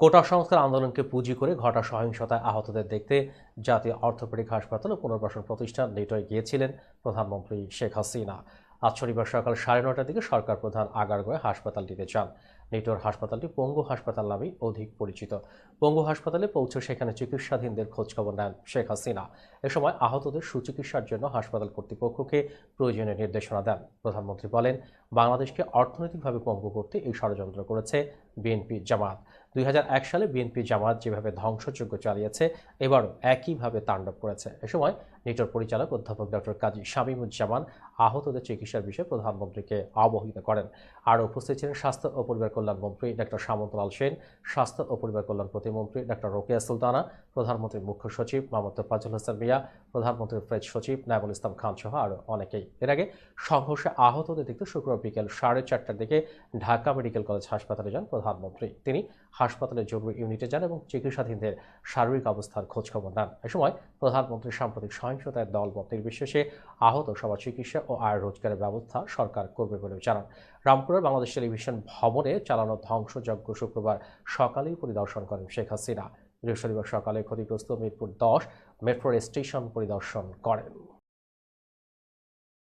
কোটা সংস্কার আন্দোলনকে পুঁজি করে ঘটা সহিংসতায় আহতদের দেখতে জাতীয় অর্থোপেডিক হাসপাতাল ও পুনর্বাসন প্রতিষ্ঠান নেটোয় গিয়েছিলেন প্রধানমন্ত্রী শেখ হাসিনা। আজ শনিবার সকাল সাড়ে নটার দিকে সরকার প্রধান আগারগোয়ে হাসপাতালটিতে যান। নেটোর হাসপাতালটি পঙ্গু হাসপাতাল নামেই অধিক পরিচিত। পঙ্গু হাসপাতালে পৌঁছে সেখানে চিকিৎসাধীনদের খোঁজখবর নেন শেখ হাসিনা। এ সময় আহতদের সুচিকিৎসার জন্য হাসপাতাল কর্তৃপক্ষকে প্রয়োজনীয় নির্দেশনা দেন। প্রধানমন্ত্রী বলেন বাংলাদেশকে অর্থনৈতিকভাবে পঙ্গু করতে এই ষড়যন্ত্র করেছে বিএনপি জামাত। দুই হাজার এক সালে বিএনপি জামাত যেভাবে ধ্বংসযজ্ঞ চালিয়েছে, এবারও একইভাবে তাণ্ডব করেছে। এ সময় নিটোর পরিচালক অধ্যাপক ডক্টর কাজী শামীমুজ্জামান আহতদের চিকিৎসার বিষয়ে প্রধানমন্ত্রীকে অবহিত করেন। আর উপস্থিত ছিলেন স্বাস্থ্য ও পরিবার কল্যাণ মন্ত্রী ডক্টর সামন্তলাল সেন, স্বাস্থ্য ও পরিবার কল্যাণ প্রতিমন্ত্রী ডক্টর রোকেয়া সুলতানা, প্রধানমন্ত্রীর মুখ্য সচিব মোহাম্মদ তোফাজুল হাসান মিয়া, প্রধানমন্ত্রীর প্রেস সচিব নাইমুল ইসলাম খান সহ আরও অনেকেই। এর আগে সংঘর্ষে আহতদের দেখতে শুক্রবার বিকেল সাড়ে চারটার দিকে ঢাকা মেডিকেল কলেজ হাসপাতালে যান প্রধানমন্ত্রী। তিনি হাসপাতালের জরুরি ইউনিটে যান এবং চিকিৎসাধীনদের শারীরিক অবস্থার খোঁজখবর নেন। এ সময় প্রধানমন্ত্রী সাম্প্রতিক সহিংসতায় দলমত নির্বিশেষে আহত সবার চিকিৎসা ও আয় রোজগারের ব্যবস্থা সরকার করবে বলে জানান। রামপুরের বাংলাদেশ টেলিভিশন ভবনে চালানো ধ্বংসযজ্ঞ শুক্রবার সকালেই পরিদর্শন করেন শেখ হাসিনা। বৃহস্পতিবার সকালে ক্ষতিগ্রস্ত মিরপুর দশ মেট্রো স্টেশন পরিদর্শন করেন।